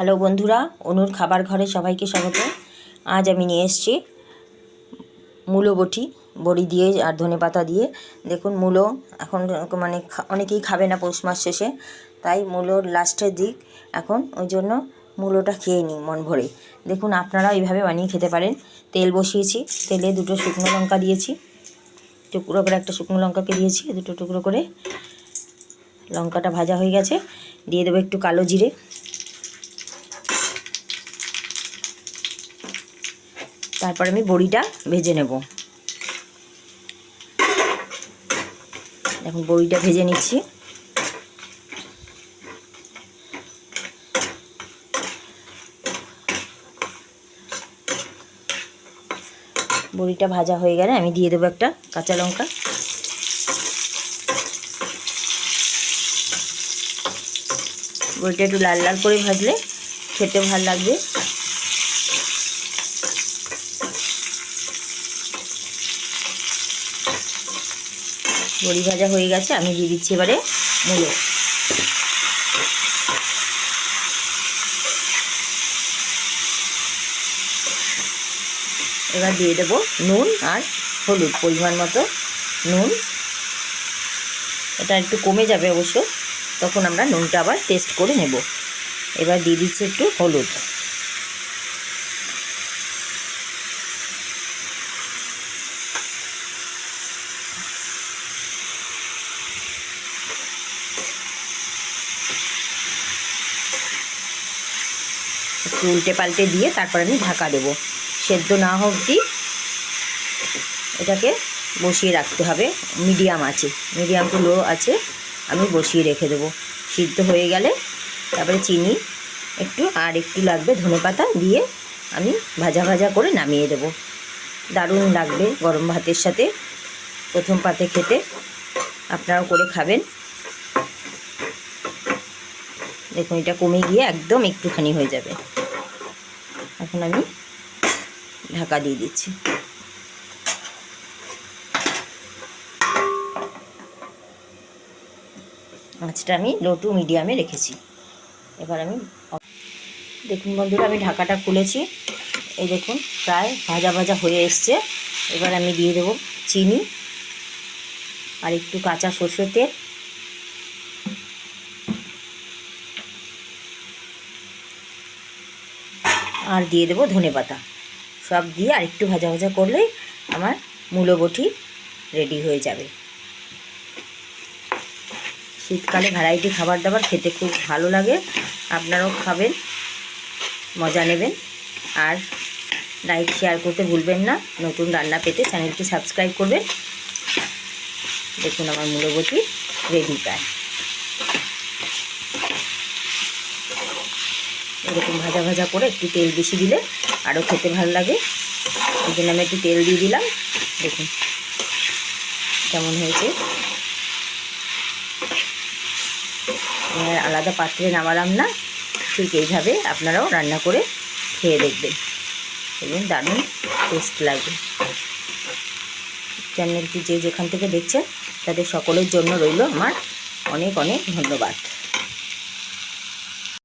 Hello বন্ধুরা, অনুর খাবার ঘরে সবাইকে স্বাগত। আজ আমি নিয়ে এসেছি মূলো বটি, বড়ি দিয়ে আর ধনে পাতা দিয়ে। দেখুন মূলো এখন মানে অনেকেই খাবে না পৌষ মাস শেষে, তাই মূলোর লাস্টের দিক এখন ওই জন্য মূলোটা খেয়ে নিই মন ভরে। দেখুন আপনারা এইভাবে বানিয়ে খেতে পারেন। তেল বসিয়েছি, তেলে দুটো শুকনো লঙ্কা দিয়েছি, টুকরো করে একটা শুকনো লঙ্কাকে দিয়েছি, দুটো টুকরো করে লঙ্কাটা ভাজা হয়ে গেছে। দিয়ে দেবো একটু কালো জিরে। তারপর আমি বড়িটা ভেজে নেব। এখন বড়িটা ভেজে নিচ্ছি। বড়িটা ভাজা হয়ে গেলে আমি দিয়ে দেবো একটা কাঁচা লঙ্কা। বড়িটা একটু লাল লাল করে ভাজলে খেতে ভালো লাগবে। বড়ি ভাজা হয়ে গেছে, আমি দিয়ে দিচ্ছি এবারে মূলো। এবার দিয়ে দেবো নুন আর হলুদ, পরিমাণ মতো নুন। এটা একটু কমে যাবে অবশ্য, তখন আমরা নুনটা আবার টেস্ট করে নেব। এবার দিয়ে দিচ্ছি একটু হলুদ। একটু উল্টে পাল্টে দিয়ে তারপর আমি ঢাকা দেবো। সেদ্ধ না হোক অবধি এটাকে বসিয়ে রাখতে হবে। মিডিয়াম আছে, মিডিয়াম লো আছে, আমি বসিয়ে রেখে দেবো। সিদ্ধ হয়ে গেলে তারপরে চিনি একটু আর একটু লাগবে ধনে পাতা দিয়ে আমি ভাজা ভাজা করে নামিয়ে দেবো। দারুণ লাগবে গরম ভাতের সাথে। প্রথম পাতে খেতে আপনারাও করে খাবেন। দেখুন, এটা কমে গিয়ে একদম একটুখানি হয়ে যাবে। এখন আমি ঢাকা দিয়ে দিচ্ছি। মাছটা আমি লো টু মিডিয়ামে রেখেছি। এবার আমি দেখুন বন্ধুরা, আমি ঢাকাটা খুলেছি। এই দেখুন, প্রায় ভাজা ভাজা হয়ে এসছে। এবার আমি দিয়ে দেবো চিনি আর একটু কাঁচা সর্ষের তেল। আর দিয়ে দেবো ধনে পাতা। সব দিয়ে আর একটু ভাজা ভাজা করলেই আমার মূলো বটি রেডি হয়ে যাবে। শীতকালে ভ্যারাইটি খাবার দাবার খেতে খুব ভালো লাগে। আপনারাও খাবেন, মজা নেবেন। আর লাইক শেয়ার করতে ভুলবেন না। নতুন রান্না পেতে চ্যানেলটি সাবস্ক্রাইব করবেন। দেখুন আমার মূলো বটি রেডি প্রায়। এরকম ভাজা ভাজা করে একটু তেল বেশি দিলে আরও খেতে ভালো লাগে। এই জন্য আমি একটু তেল দিয়ে দিলাম। দেখুন কেমন হয়েছে। আলাদা পাত্রে নামালাম না, ঠিক এইভাবে আপনারাও রান্না করে খেয়ে দেখবেন। দেখবেন দারুণ টেস্ট লাগবে। চ্যানেলটি যে যেখান থেকে দেখছেন, তাদের সকলের জন্য রইল আমার অনেক অনেক ধন্যবাদ।